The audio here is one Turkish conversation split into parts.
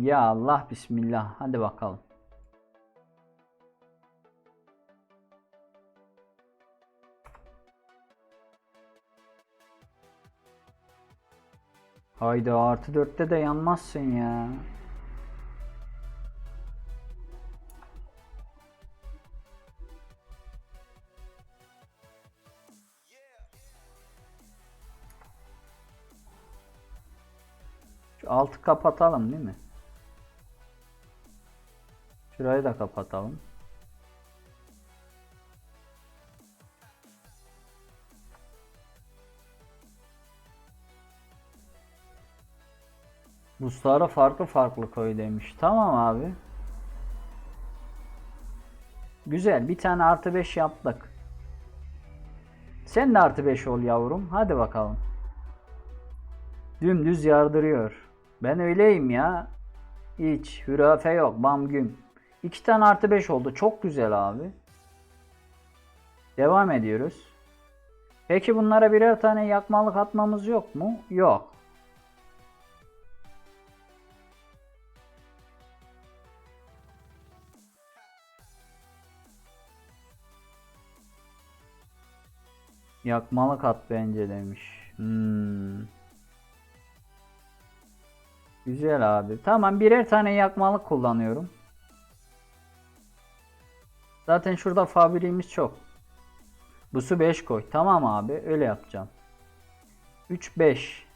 Ya Allah bismillah. Hadi bakalım. Haydi artı dörtte de yanmazsın ya. Şu altı kapatalım değil mi? Şurayı da kapatalım. Buslara farklı farklı koy demiş. Tamam abi. Güzel. Bir tane artı 5 yaptık. Sen de artı 5 ol yavrum. Hadi bakalım. Dümdüz yardırıyor. Ben öyleyim ya. Hiç hürafe yok. Bam güm. İki tane artı 5 oldu. Çok güzel abi. Devam ediyoruz. Peki bunlara birer tane yakmalık atmamız yok mu? Yok. Yakmalık at bence demiş. Hmm. Güzel abi. Tamam birer tane yakmalık kullanıyorum. Zaten şurada fabriğimiz çok. Bu su 5 koy. Tamam abi öyle yapacağım. 3 5.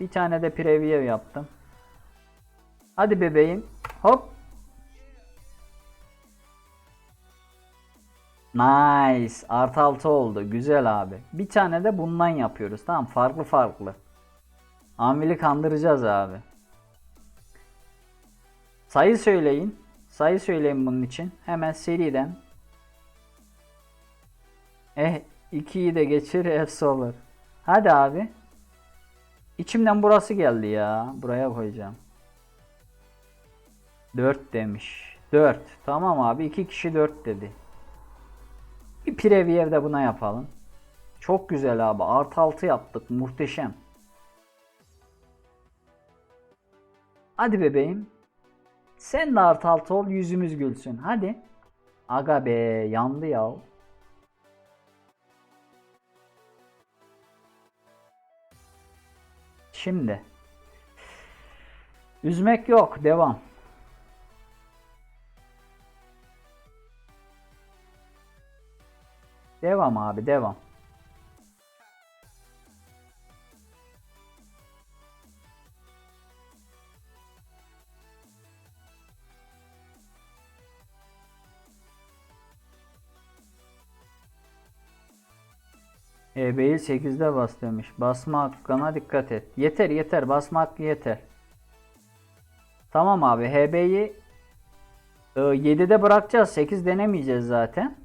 Bir tane de preview yaptım. Hadi bebeğim. Hop. Nice. Artı 6 oldu. Güzel abi. Bir tane de bundan yapıyoruz. Tamam farklı farklı. Amili kandıracağız abi. Sayı söyleyin. Sayı söyleyin bunun için. Hemen seriden. Eh 2'yi de geçir hepsi olur. Hadi abi. İçimden burası geldi ya. Buraya koyacağım. 4 demiş. 4. Tamam abi. 2 kişi 4 dedi. Bir preview de buna yapalım. Çok güzel abi. Artı 6 yaptık. Muhteşem. Hadi bebeğim. Sen de artı 6 ol. Yüzümüz gülsün. Hadi. Aga be. Yandı ya. Şimdi. Üzmek yok. Devam. Devam abi devam. EB'yi 8'de bas demiş. Basma hakkına dikkat et. Yeter yeter basma hakkı yeter. Tamam abi HB'yi 7'de bırakacağız. 8 denemeyeceğiz zaten.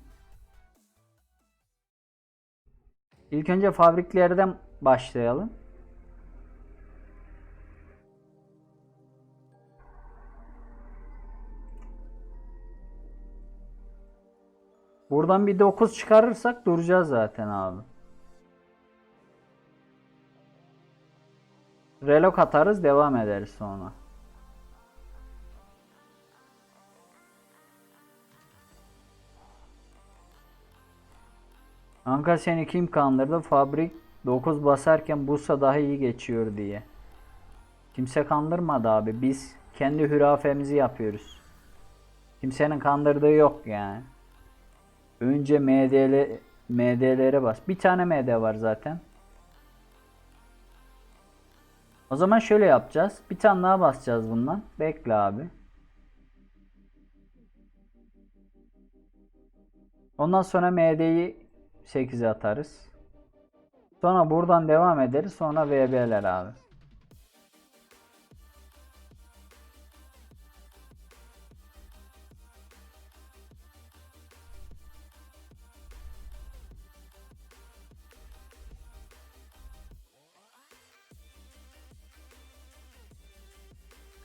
İlk önce fabriklerden başlayalım. Buradan bir 9 çıkarırsak duracağız zaten abi. Relok atarız devam ederiz sonra. Kanka seni kim kandırdı? Fabrik 9 basarken Bursa daha iyi geçiyor diye. Kimse kandırmadı abi. Biz kendi hürafemizi yapıyoruz. Kimsenin kandırdığı yok yani. Önce MDL MD'lere bas. Bir tane MD var zaten. O zaman şöyle yapacağız. Bir tane daha basacağız bundan. Bekle abi. Ondan sonra MD'yi 8'e atarız. Sonra buradan devam ederiz. Sonra VB'ler abi.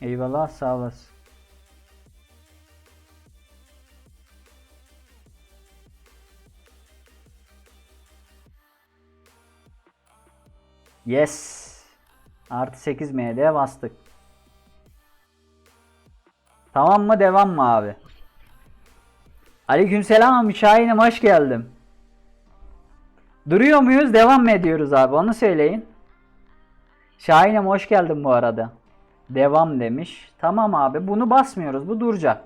Eyvallah sağ olasın. Yes. Artı 8 MD bastık. Tamam mı devam mı abi? Aleykümselam Şahin'im hoş geldim. Duruyor muyuz devam mı ediyoruz abi onu söyleyin. Şahin'im hoş geldin bu arada. Devam demiş. Tamam abi bunu basmıyoruz bu duracak.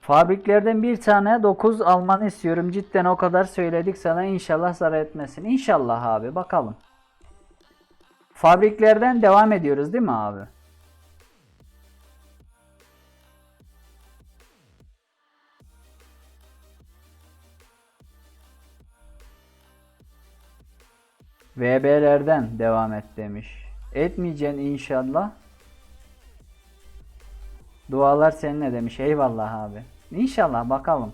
Fabriklerden bir tane 9 almanı istiyorum. Cidden o kadar söyledik sana inşallah zarar etmesin. İnşallah abi bakalım. Fabriklerden devam ediyoruz değil mi abi? VB'lerden devam et demiş. Etmeyeceksin inşallah. Dualar seninle demiş. Eyvallah abi. İnşallah bakalım.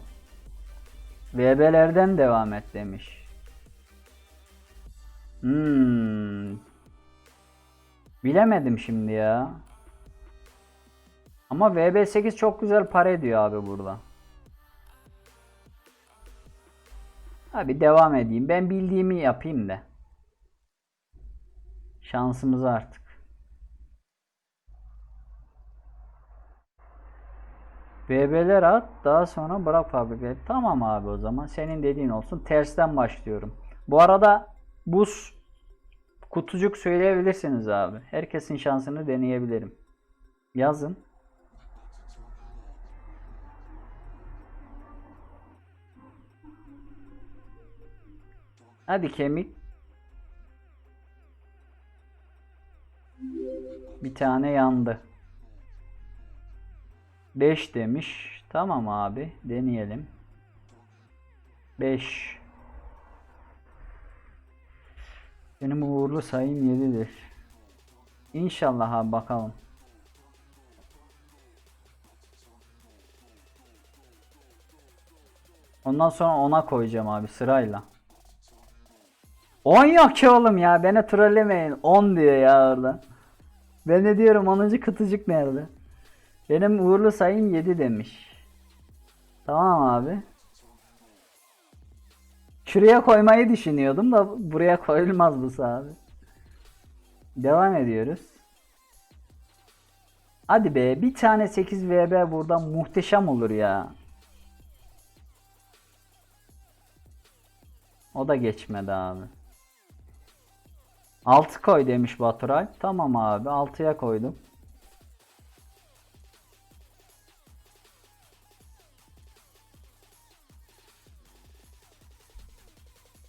VB'lerden devam et demiş. Hmm. Bilemedim şimdi ya. Ama VB8 çok güzel para ediyor abi burada. Abi devam edeyim. Ben bildiğimi yapayım da. Şansımız artık. BB'ler at daha sonra bırak fabrikayı. Tamam abi o zaman senin dediğin olsun. Tersten başlıyorum. Bu arada buz kutucuk söyleyebilirsiniz abi. Herkesin şansını deneyebilirim. Yazın. Hadi kemik. Bir tane yandı. 5 demiş. Tamam abi. Deneyelim. 5. Benim uğurlu sayım 7'dir. İnşallah abi bakalım. Ondan sonra ona koyacağım abi sırayla. 10 yok ki oğlum ya. Beni trollemeyin. 10 diyor ya orada. Ben de diyorum 10. kıtıcık nerede? Benim uğurlu sayım 7 demiş. Tamam abi. Şuraya koymayı düşünüyordum da buraya koyulmaz bu abi. Devam ediyoruz. Hadi be bir tane 8 VB burada muhteşem olur ya. O da geçmedi abi. 6 koy demiş Baturay. Tamam abi 6'ya koydum.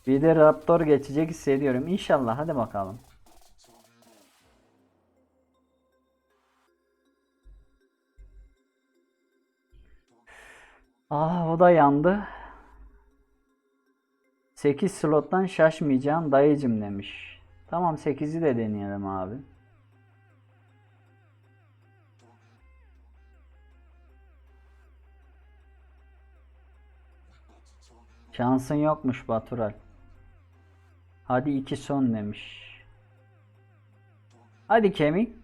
Bir de Raptor geçecek hissediyorum. İnşallah hadi bakalım. Ah o da yandı. 8 slottan şaşmayacağım dayıcım demiş. Tamam 8'i de deneyelim abi. Şansın yokmuş Batural. Hadi iki son demiş. Hadi kemik.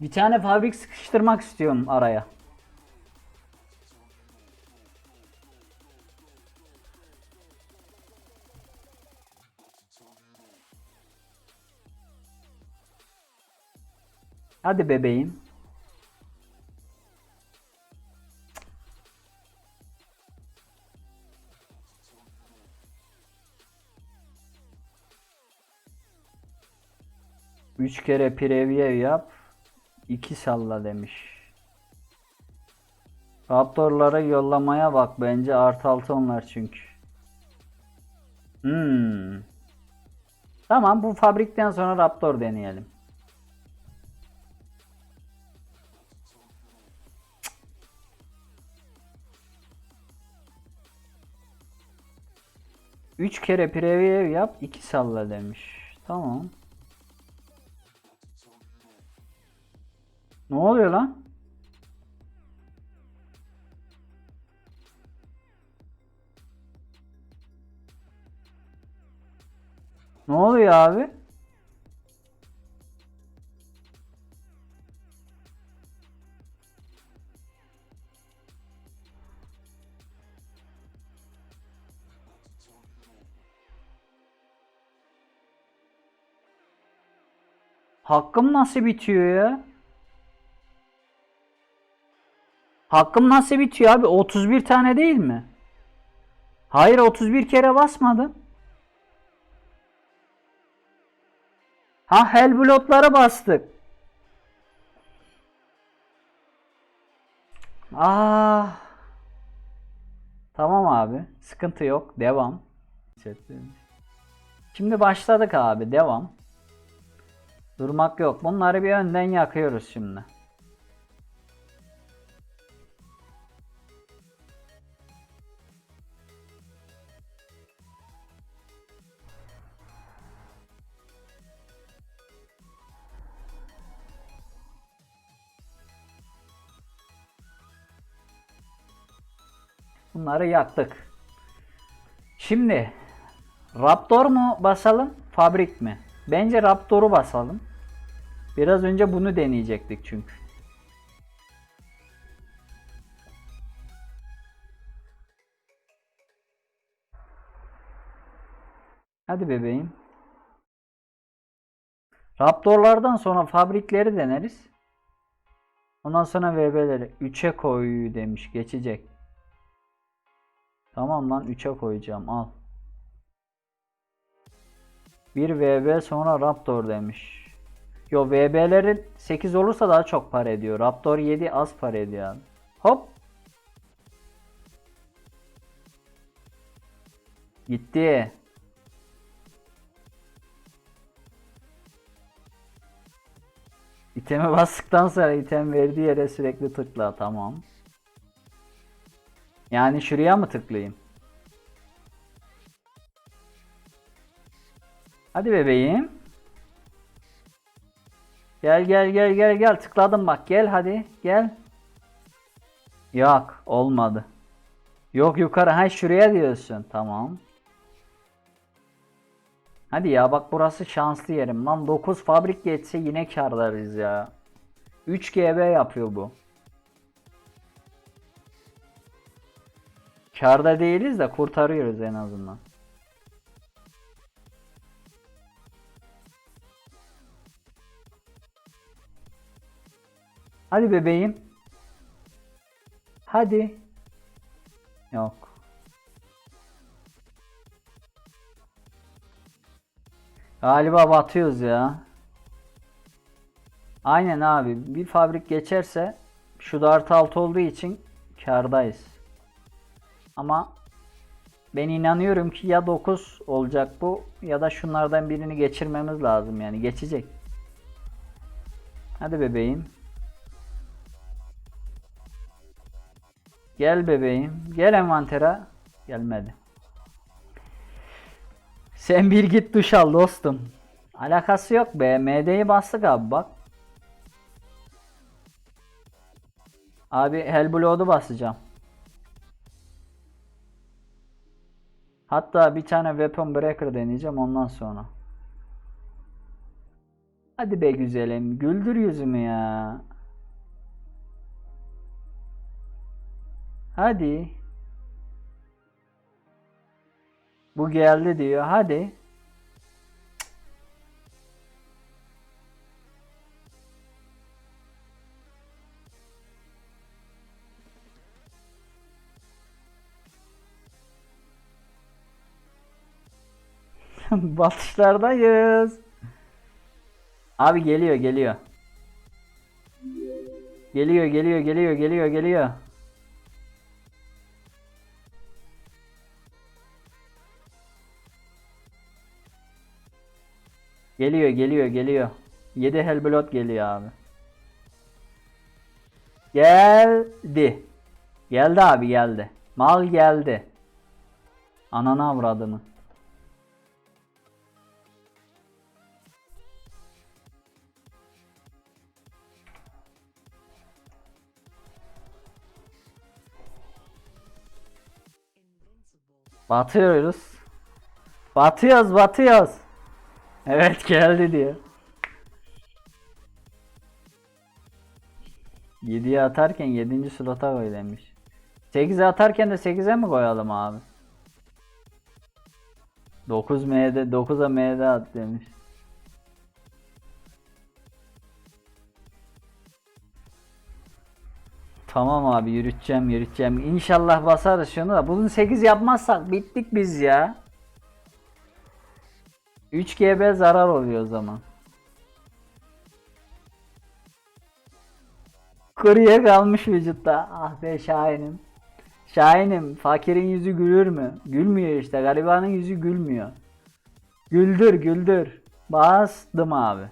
Bir tane fabrik sıkıştırmak istiyorum araya. Hadi bebeğim. Üç kere preview yap. iki salla demiş. Raptorlara yollamaya bak bence artı altı onlar çünkü. Hmm. Tamam bu fabrikten sonra Raptor deneyelim. Üç kere preview yap, iki salla demiş. Tamam. Ne oluyor lan? Ne oluyor abi? Hakkım nasıl bitiyor ya? Hakkım nasıl bitiyor abi? 31 tane değil mi? Hayır 31 kere basmadım. Ha Hellblood'lara bastık. Ah. Tamam abi. Sıkıntı yok. Devam. Şimdi başladık abi. Devam. Durmak yok. Bunları bir önden yakıyoruz şimdi. Bunları yaktık. Şimdi Raptor mu basalım, Fabrik mi? Bence Raptor'u basalım. Biraz önce bunu deneyecektik çünkü. Hadi bebeğim. Raptorlardan sonra fabrikleri deneriz. Ondan sonra VB'leri 3'e koy demiş geçecek. Tamam lan 3'e koyacağım al. Bir VB sonra Raptor demiş. Yo VB'lerin 8 olursa daha çok para ediyor. Raptor 7 az para ediyor abi. Hop. Gitti. İteme bastıktan sonra item verdiği yere sürekli tıkla tamam. Yani şuraya mı tıklayayım? Hadi bebeğim. Gel gel gel gel gel tıkladım bak gel hadi gel. Yok olmadı. Yok yukarı ha şuraya diyorsun tamam. Hadi ya bak burası şanslı yerim lan 9 fabrik geçse yine kârdayız ya. 3 GB yapıyor bu. Karda değiliz de kurtarıyoruz en azından. Hadi bebeğim. Hadi. Yok. Galiba batıyoruz ya. Aynen abi. Bir fabrik geçerse şu da artı altı olduğu için kardayız. Ama ben inanıyorum ki ya 9 olacak bu ya da şunlardan birini geçirmemiz lazım yani geçecek. Hadi bebeğim. Gel bebeğim. Gel envantere. Gelmedi. Sen bir git duş al dostum. Alakası yok be. MD'yi bastık abi bak. Abi Hellblood'u basacağım. Hatta bir tane Weapon Breaker deneyeceğim ondan sonra. Hadi be güzelim. Güldür yüzümü ya. Hadi. Bu geldi diyor. Hadi. Batışlardayız. Abi geliyor geliyor. Geliyor geliyor geliyor geliyor geliyor. Geliyor geliyor geliyor. 7 Hellblood geliyor abi. Geldi. Geldi abi geldi. Mal geldi. Ananı avradını. Batıyoruz. Batıyoruz batıyoruz. Evet geldi diyor. 7'ye atarken 7. slota koy demiş. 8'e atarken de 8'e mi koyalım abi? 9 M'de 9'a M'de at demiş. Tamam abi yürüteceğim yürüteceğim. İnşallah basarız şunu da. Bunu 8 yapmazsak bittik biz ya. 3 GB zarar oluyor o zaman. Kuruya kalmış vücutta. Ah be Şahin'im. Şahin'im fakirin yüzü gülür mü? Gülmüyor işte. Garibanın yüzü gülmüyor. Güldür güldür. Bastım abi.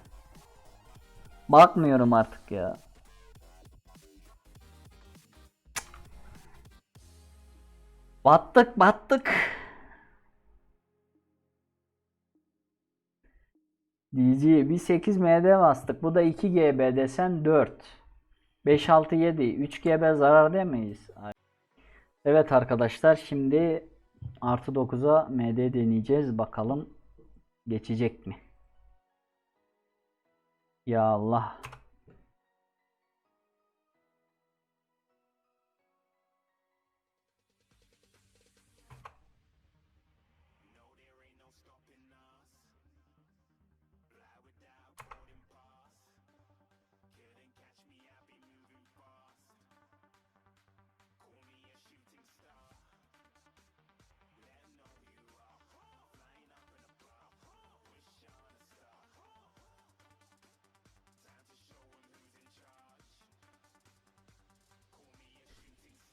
Bakmıyorum artık ya. Battık battık. DC bir 8 MD bastık. Bu da 2 GB desen 4. 5 6 7 3 GB zarar demeyiz. Evet arkadaşlar şimdi artı 9'a MD deneyeceğiz. Bakalım geçecek mi? Ya Allah.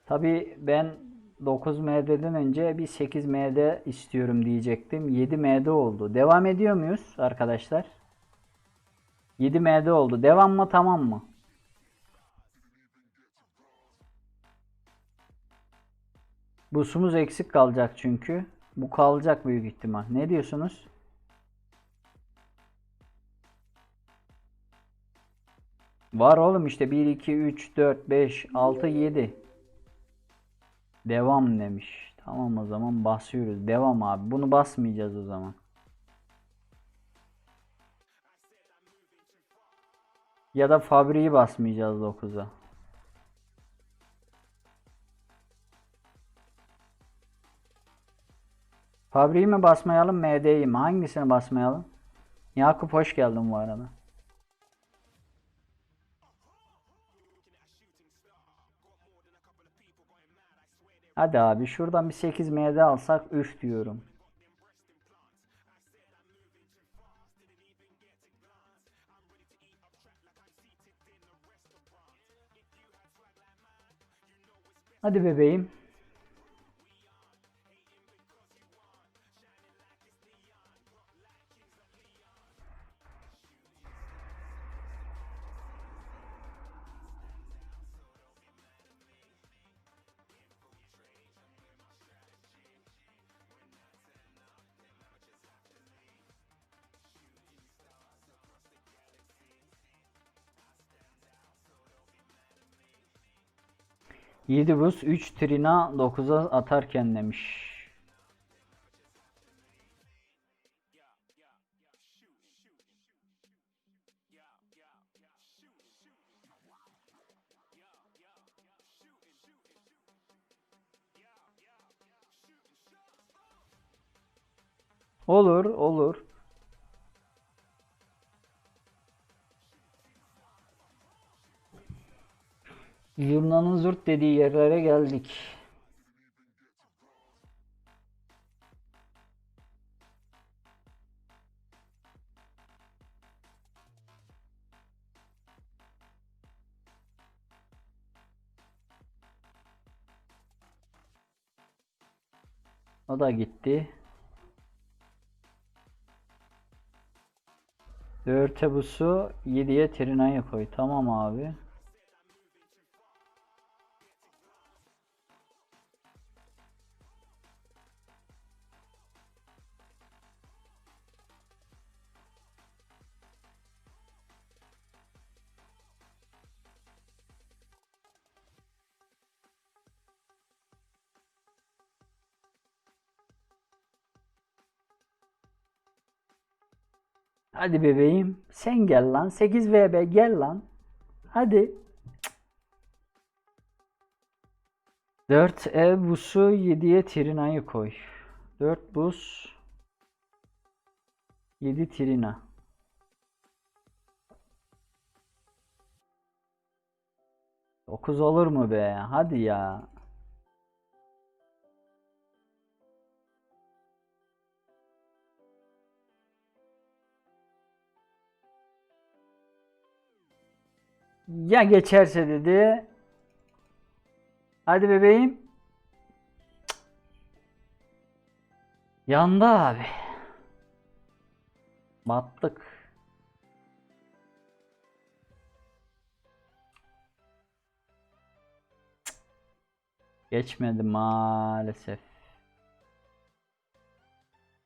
Tabii ben 9 MD'den önce bir 8 MD istiyorum diyecektim. 7 MD oldu. Devam ediyor muyuz arkadaşlar? 7 MD oldu. Devam mı tamam mı? Busumuz eksik kalacak çünkü. Bu kalacak büyük ihtimal. Ne diyorsunuz? Var oğlum işte 1, 2, 3, 4, 5, 6, 7. Devam demiş. Tamam o zaman basıyoruz. Devam abi. Bunu basmayacağız o zaman. Ya da fabriği basmayacağız 9'a. Fabriği mi basmayalım MD'yi mi? Hangisini basmayalım? Yakup hoş geldin bu arada. Hadi abi şuradan bir 8 MD alsak üf diyorum. Hadi bebeğim. Yedi buz 3 trina 9'a atarken demiş. Zurt dediği yerlere geldik. O da gitti. Dörte busu 7'ye Trina'yı koy. Tamam abi. Hadi bebeğim. Sen gel lan. 8 VB gel lan. Hadi. 4 ev busu 7'ye Trina'yı koy. 4 bus 7 Trina. 9 olur mu be? Hadi ya. Ya geçerse dedi. Hadi bebeğim. Yandı abi. Battık. Geçmedi maalesef.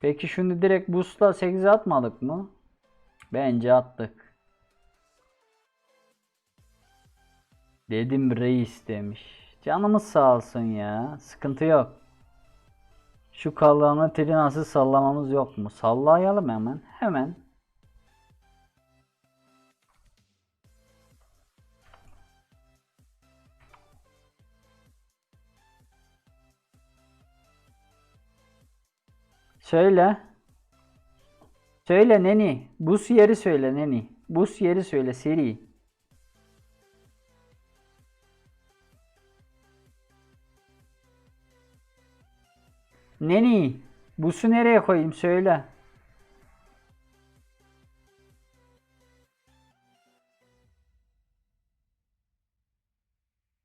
Peki şunu direkt boostla 8'e atmadık mı? Bence attık. Dedim reis demiş. Canımız sağ olsun ya. Sıkıntı yok. Şu kalanı trinası sallamamız yok mu? Sallayalım hemen. Hemen. Söyle. Söyle neni. Bus yeri söyle neni. Bus yeri söyle seri. Neni. Bus'u nereye koyayım söyle.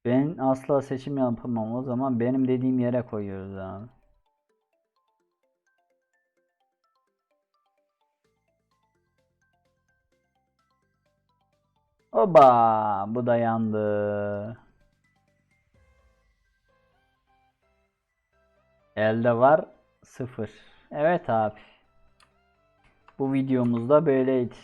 Ben asla seçim yapamam. O zaman benim dediğim yere koyuyoruz abi. Oba, bu da yandı. Elde var sıfır. Evet abi. Bu videomuz da böyleydi.